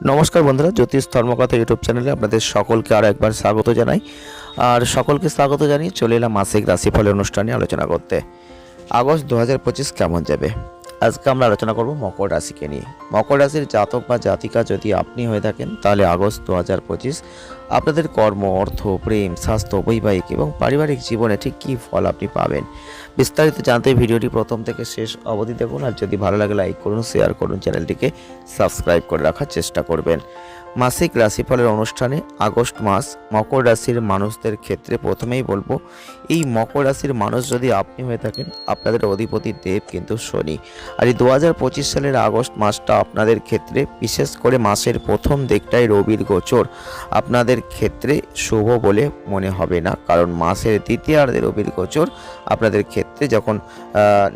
নমস্কার বন্ধুরা, জ্যোতিষ ধর্মকথা ইউটিউব চ্যানেলে আপনাদের সকলকে আরও একবার স্বাগত জানাই। আর সকলকে স্বাগত জানিয়ে চলে এলাম মাসিক রাশিফলের অনুষ্ঠানে আলোচনা করতে। আগস্ট দু হাজার পঁচিশ কেমন যাবে? আজকে আমরা আলোচনা করব মকর রাশিকে নিয়ে। মকর রাশির জাতক বা জাতিকা যদি আপনি হয়ে থাকেন, তাহলে আগস্ট দু হাজার পঁচিশ আপনাদের কর্ম, অর্থ, প্রেম, স্বাস্থ্য, বৈবাহিক এবং পারিবারিক জীবনে ঠিক কী ফল আপনি পাবেন? বিস্তারিত জানতে ভিডিওটি প্রথম থেকে শেষ অবধি দেখুন, আর যদি ভালো লাগে লাইক করুন, শেয়ার করুন, চ্যানেলটিকে সাবস্ক্রাইব করে রাখার চেষ্টা করবেন। মাসিক রাশিফলের অনুষ্ঠানে আগস্ট মাস মকর রাশির মানুষদের ক্ষেত্রে প্রথমেই বলব, এই মকর রাশির মানুষ যদি আপনি হয়ে থাকেন, আপনাদের অধিপতি দেব কিন্তু শনি। আর এই দু হাজার পঁচিশ সালের আগস্ট মাসটা আপনাদের ক্ষেত্রে, বিশেষ করে মাসের প্রথম দিকটাই রবির গোচর। আপনাদের ক্ষেত্রে শুভ বলে মনে হবে না, কারণ মাসের দ্বিতীয়ার্ধে রবির গোচর। আপনাদের ক্ষেত্রে যখন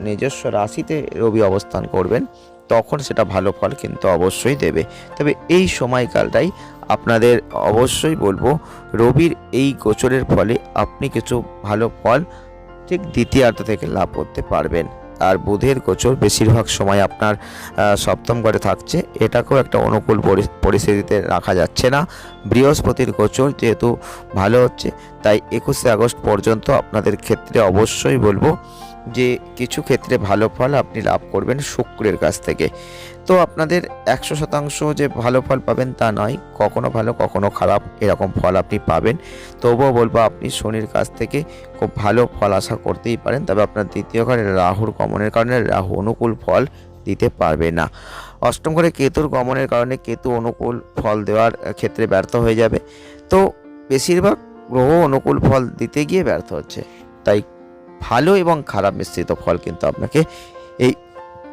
নিজস্ব রাশিতে রবি অবস্থান করবেন তখন সেটা ভালো ফল কিন্তু অবশ্যই দেবে। তবে এই সময়কালটাই আপনাদের অবশ্যই বলব, রবির এই গোচরের ফলে আপনি কিছু ভালো ফল ঠিক দ্বিতীয়ার্ধ থেকে লাভ করতে পারবেন। আর বুধের গোচর বেশিরভাগ সময় আপনার সপ্তম ঘরে থাকছে। এটাকেও একটা অনুকূল পরি- পরিস্থিতিতে রাখা যাচ্ছে না। বৃহস্পতির গোচর যেহেতু ভালো হচ্ছে, তাই একুশে আগস্ট পর্যন্ত আপনাদের ক্ষেত্রে অবশ্যই বলব যে কিছু ক্ষেত্রে ভালো ফল আপনি লাভ করবেন শুক্রের কাছ থেকে। তো আপনাদের একশো শতাংশ যে ভালো ফল পাবেন তা নয়, কখনো ভালো, কখনো খারাপ এরকম ফল আপনি পাবেন। তবুও বলব আপনি শনির কাছ থেকে খুব ভালো ফল আশা করতেই পারেন, তবে আপনার দ্বিতীয় ঘরে রাহুর গমনের কারণে রাহু অনুকূল ফল দিতে পারবে না। অষ্টম ঘরে কেতুর গমনের কারণে কেতু অনুকূল ফল দেওয়ার ক্ষেত্রে ব্যর্থ হয়ে যাবে। তো বেশিরভাগ গ্রহ অনুকূল ফল দিতে গিয়ে ব্যর্থ হচ্ছে। তাই ভালো এবং খারাপ মিশ্রিত ফল কিন্তু আপনাকে এই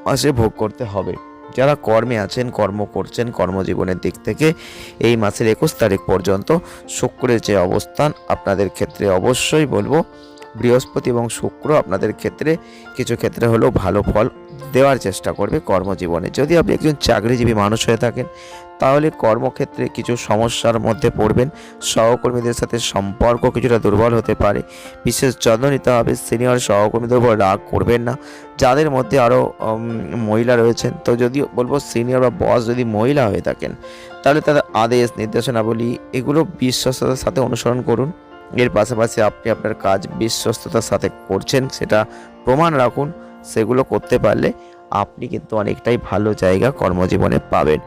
মাসে ভোগ করতে হবে। যারা কর্মে আছেন, কর্ম করছেন, কর্মজীবনের দিক থেকে এই মাসের একুশ তারিখ পর্যন্ত শুক্রের যে অবস্থান আপনাদের ক্ষেত্রে অবশ্যই বলব, বৃহস্পতি এবং শুক্র আপনাদের ক্ষেত্রে কিছু ক্ষেত্রে হলেও ভালো ফল দেওয়ার চেষ্টা করবে কর্মজীবনে। যদি আপনি একজন চাকরিজীবী মানুষ হয়ে থাকেন, তাহলে কর্মক্ষেত্রে কিছু সমস্যার মধ্যে পড়বেন। সহকর্মীদের সাথে সম্পর্ক কিছুটা দুর্বল হতে পারে। বিশেষ যত্ন নিতে হবে, সিনিয়র সহকর্মীদের উপর রাগ করবেন না। যাদের মধ্যে আরও মহিলা রয়েছেন, তো যদিও বলব সিনিয়র বা বস যদি মহিলা হয়ে থাকেন, তাহলে তাদের আদেশ, নির্দেশনাবলী, এগুলো বিশ্বস্ততার সাথে অনুসরণ করুন। এর পাশাপাশি আপনি আপনার কাজ বিশ্বস্ততার সাথে করছেন, সেটা প্রমাণ রাখুন। সেগুলো করতে পারলে আপনি কিন্তু অনেকটাই ভালো জায়গা কর্মজীবনে পাবেন।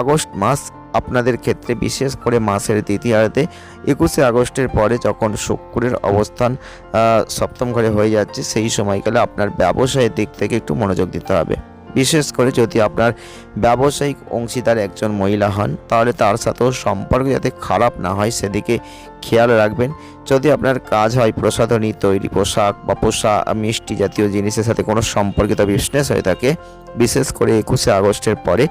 আগস্ট মাস আপনাদের ক্ষেত্রে, বিশেষ করে মাসের দ্বিতীয়ার্ধে একুশে আগস্টের পরে যখন শুক্রের অবস্থান সপ্তম ঘরে হয়ে যাচ্ছে, সেই সময়কালে আপনার ব্যবসায়ের দিক থেকে একটু মনোযোগ দিতে হবে। বিশেষ করে যদি আপনার ব্যবসায়িক অংশীদার একজন মহিলা হন, তাহলে তার সাথেও সম্পর্ক যাতে খারাপ না হয়, সেদিকে খেয়াল রাখবেন, যদি আপনার কাজ হয় প্রসাধনী, তৈরি পোশাক বা পোশাক, মিষ্টি জাতীয় জিনিসের সাথে কোনো সম্পর্কিত বিজনেস হয়ে থাকে, বিশেষ করে একুশে আগস্টের পরে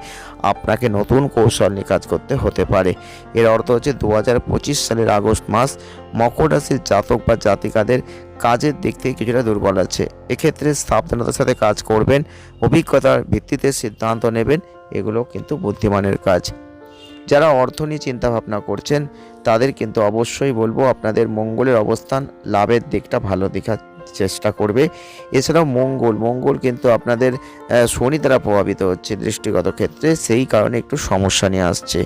আপনাকে নতুন কৌশল নিয়ে কাজ করতে হতে পারে। এর অর্থ হচ্ছে দু হাজার পঁচিশ সালের আগস্ট মাস মকর রাশির জাতক বা জাতিকাদের কাজের দিক থেকে কিছুটা দুর্বল আছে। এক্ষেত্রে সাবধানতার সাথে কাজ করবেন, অভিজ্ঞতার ভিত্তিতে সিদ্ধান্ত নেবেন, এগুলো কিন্তু বুদ্ধিমানের কাজ। যারা অর্থ নিয়ে চিন্তা ভাবনা করছেন, তাদের কিন্তু অবশ্যই বলব আপনাদের মঙ্গলের অবস্থান, লাভের দিকটা ভালো দেখার চেষ্টা করবে। এছাড়াও মঙ্গল মঙ্গল কিন্তু আপনাদের শনি দ্বারা প্রভাবিত হচ্ছে দৃষ্টিগত ক্ষেত্রে, সেই কারণে একটু সমস্যা নিয়ে আসছে।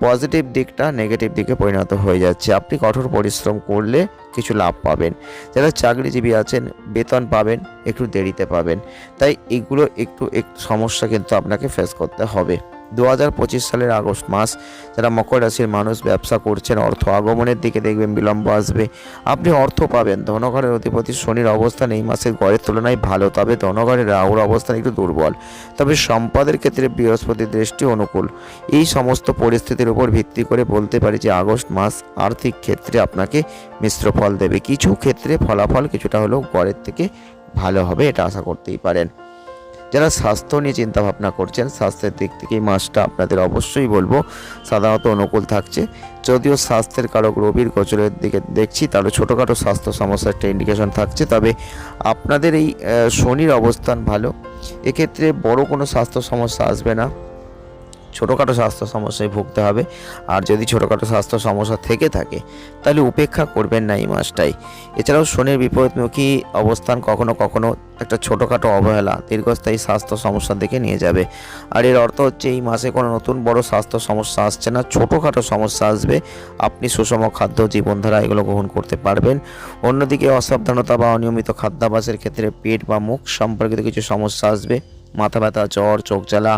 পজিটিভ দিকটা নেগেটিভ দিকে পরিণত হয়ে যাচ্ছে। আপনি কঠোর পরিশ্রম করলে কিছু লাভ পাবেন। যারা চাকরিজীবী আছেন, বেতন পাবেন, একটু দেরিতে পাবেন। তাই এগুলো একটু একটু সমস্যা কিন্তু আপনাকে ফেস করতে হবে। দু হাজার পঁচিশ সালের আগস্ট মাস, যারা মকর রাশির মানুষ ব্যবসা করছেন, অর্থ আগমনের দিকে দেখবেন বিলম্ব আসবে। আপনি অর্থ পাবেন। ধনঘরের অধিপতি শনির অবস্থান এই মাসের গড়ের তুলনায় ভালো, তবে ধনঘরের রাহুর অবস্থান একটু দুর্বল। তবে সম্পদের ক্ষেত্রে বৃহস্পতির দৃষ্টি অনুকূল। এই সমস্ত পরিস্থিতির উপর ভিত্তি করে বলতে পারি যে আগস্ট মাস আর্থিক ক্ষেত্রে আপনাকে মিশ্র ফল দেবে। কিছু ক্ষেত্রে ফলাফল কিছুটা হলেও গড়ের থেকে ভালো হবে, এটা আশা করতেই পারেন। যারা স্বাস্থ্য নিয়ে চিন্তা ভাবনা করছেন, স্বাস্থ্যের দিক থেকে মাসটা আপনাদের অবশ্যই বলব। সাধারণত অনুকূল থাকছে। যদিও স্বাস্থ্যের কারক রবির গোচরের দিকে দেখছি, তাহলে ছোটোখাটো স্বাস্থ্য সমস্যার একটা ইন্ডিকেশন থাকছে। তবে আপনাদের এই শনির অবস্থান ভালো। এক্ষেত্রে বড় কোনো স্বাস্থ্য সমস্যা আসবে না। ছোটোখাটো স্বাস্থ্য সমস্যায় ভুগতে হবে। আর যদি ছোটোখাটো স্বাস্থ্য সমস্যা থেকে থাকে, তাহলে উপেক্ষা করবেন না এই মাসটাই এছাড়াও শনির বিপরীতমুখী অবস্থান কখনো কখনো একটা ছোটোখাটো অবহেলা, দীর্ঘস্থায়ী স্বাস্থ্য সমস্যার দিকে নিয়ে যাবে। আর এর অর্থ হচ্ছে, এই মাসে কোনো নতুন বড় স্বাস্থ্য সমস্যা আসছে না, ছোটোখাটো সমস্যা আসবে। আপনি সুষম খাদ্য, জীবনধারা এগুলো গ্রহণ করতে পারবেন। অন্যদিকে অসাবধানতা বা অনিয়মিত খাদ্যাভ্যাসের ক্ষেত্রে পেট বা মুখ সম্পর্কিত কিছু সমস্যা আসবে। মাথা ব্যথা, জ্বর, চোখ জ্বালা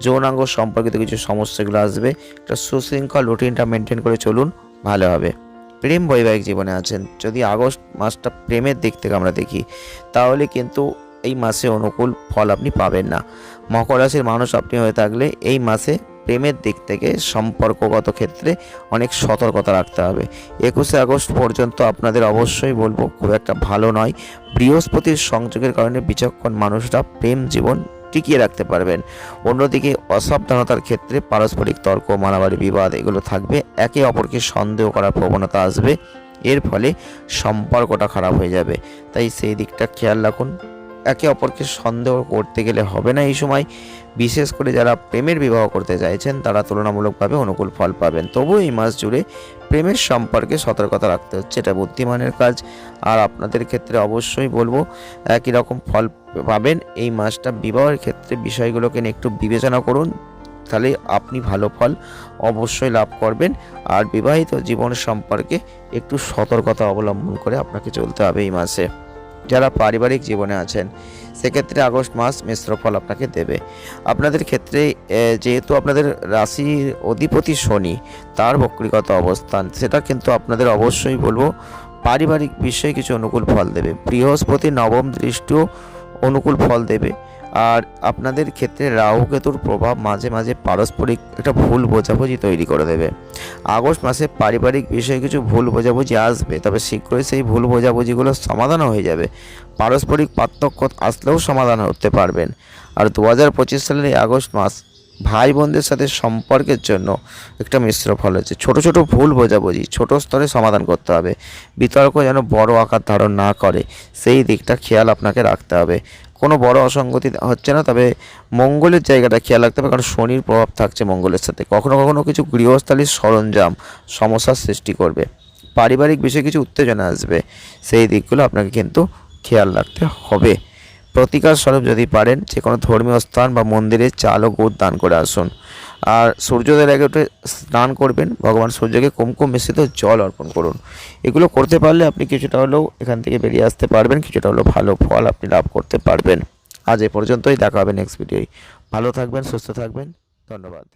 যৌনাঙ্গ সম্পর্কিত কিছু সমস্যাগুলো আসবে। একটা সুশৃঙ্খল রুটিনটা মেনটেন করে চলুন, ভালো হবে। প্রেম বৈবাহিক জীবনে আছেন। যদি আগস্ট মাসটা প্রেমের দিক থেকে আমরা দেখি, তাহলে কিন্তু এই মাসে অনুকূল ফল আপনি পাবেন না। মকর রাশির মানুষ আপনি হয়ে থাকলে এই মাসে প্রেমের দিক থেকে সম্পর্কগত ক্ষেত্রে অনেক সতর্কতা রাখতে হবে। একুশে আগস্ট পর্যন্ত আপনাদের অবশ্যই বলব, খুব একটা ভালো নয়। বৃহস্পতির সংযোগের কারণে বিচক্ষণ মানুষরা প্রেম জীবন টিকিয়ে রাখতে পারবেন। অন্যদিকে অসাবধানতার ক্ষেত্রে পারস্পরিক তর্ক, মারামারি, বিবাদ এগুলো থাকবে। একে অপরকে সন্দেহ করার প্রবণতা আসবে। এর ফলে সম্পর্কটা খারাপ হয়ে যাবে। তাই সেই দিকটা খেয়াল রাখুন। একে অপরকে সন্দেহ করতে গেলে হবে না। এই সময় বিশেষ করে যারা প্রেমের বিবাহ করতে চাইছেন, তারা তুলনামূলকভাবে অনুকূল ফল পাবেন। তবুও এই মাস জুড়ে প্রেমের সম্পর্কে সতর্কতা রাখতে হচ্ছে, এটা বুদ্ধিমানের কাজ। আর আপনাদের ক্ষেত্রে অবশ্যই বলব, একই রকম ফল পাবেন। এই মাসটা বিবাহের ক্ষেত্রে বিষয়গুলোকে নিয়ে একটু বিবেচনা করুন, তাহলে আপনি ভালো ফল অবশ্যই লাভ করবেন। আর বিবাহিত জীবন সম্পর্কে একটু সতর্কতা অবলম্বন করে আপনাকে চলতে হবে এই মাসে। যারা পারিবারিক জীবনে আছেন, সেক্ষেত্রে আগস্ট মাস মিশ্র ফল আপনাকে দেবে। আপনাদের ক্ষেত্রে যেহেতু আপনাদের রাশির অধিপতি শনি, তার বক্রিগত অবস্থান, সেটা কিন্তু আপনাদের অবশ্যই বলব, পারিবারিক বিষয়ে কিছু অনুকূল ফল দেবে। বৃহস্পতি নবম দৃষ্টিও অনুকূল ফল দেবে। আর আপনাদের ক্ষেত্রে রাহু কেতুর প্রভাব মাঝে মাঝে পারস্পরিক একটা ভুল বোঝাবুঝি তৈরি করে দেবে। আগস্ট মাসে পারিবারিক বিষয়ে কিছু ভুল বোঝাবুঝি আসবে, তবে শীঘ্রই সেই ভুল বোঝাবুঝিগুলো সমাধানও হয়ে যাবে। পারস্পরিক পার্থক্য আসলেও সমাধান হতে পারবেন। আর দু হাজার পঁচিশ সালের আগস্ট মাস ভাই বোনদের সাথে সম্পর্কের জন্য একটা মিশ্র ফল হচ্ছে। ছোট ছোট ভুল বোঝাবুঝি, ছোট স্তরে সমাধান করতে হবে। বিতর্ক যেন বড় আকার ধারণ না করে, সেই দিকটা খেয়াল আপনাকে রাখতে হবে। কোনো বড় অসঙ্গতি হচ্ছে না, তবে মঙ্গলের জায়গাটা খেয়াল রাখতে হবে, কারণ শনির প্রভাব থাকছে মঙ্গলের সাথে। কখনো কখনো কিছু গৃহস্থালীর সরঞ্জাম সমস্যার সৃষ্টি করবে। পারিবারিক বিষয়ে কিছু উত্তেজনা আসবে, সেই দিকগুলো আপনাকে কিন্তু খেয়াল রাখতে হবে। প্রতিকার স্বরূপ যদি পারেন যে কোনো ধর্মীয় স্থান বা মন্দিরে চাল ও গুড় দান করে আসুন। আর সূর্যোদয়ের আগে উঠে স্নান করবেন, ভগবান সূর্যকে কুমকুম মিশ্রিত জল অর্পণ করুন। এগুলো করতে পারলে আপনি কিছুটা হলেও এখান থেকে বেরিয়ে আসতে পারবেন, কিছুটা হলেও ভালো ফল আপনি লাভ করতে পারবেন। আজ এ পর্যন্তই, দেখা হবে নেক্সট ভিডিওয় ভালো থাকবেন, সুস্থ থাকবেন, ধন্যবাদ।